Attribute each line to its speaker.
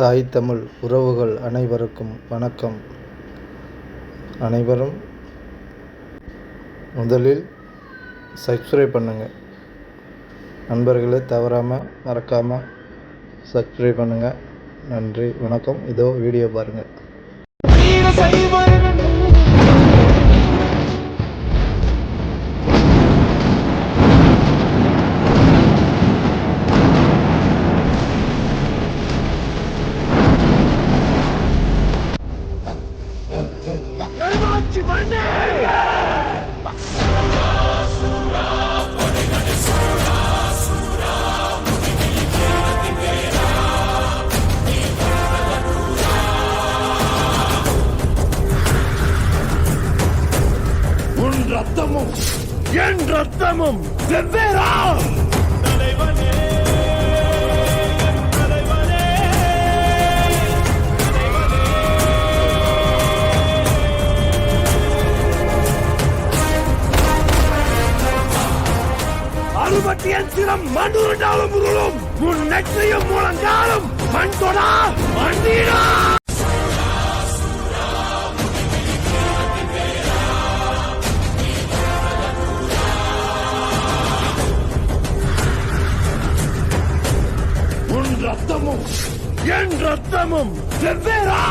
Speaker 1: தாய் தமிழ் உறவுகள் அனைவருக்கும் வணக்கம். அனைவரும் முதலில் சப்ஸ்கிரைப் பண்ணுங்கள் நண்பர்களை தவறாமல் மறக்காமல் சப்ஸ்கிரைப் பண்ணுங்கள் நன்றி வணக்கம். இதோ வீடியோ பாருங்கள்
Speaker 2: உன் ரத்தமும் என் ரத்தமும் வெவ்வேறா அறுபட்டியன் சிரம் மண்ணுருண்டாலும் உருளும். உன் நெற்றியும் முழங்காலும் மண் தொடா மண்ணீடா உன் ரத்தமும் என் ரத்தமும் வெவ்வேறா.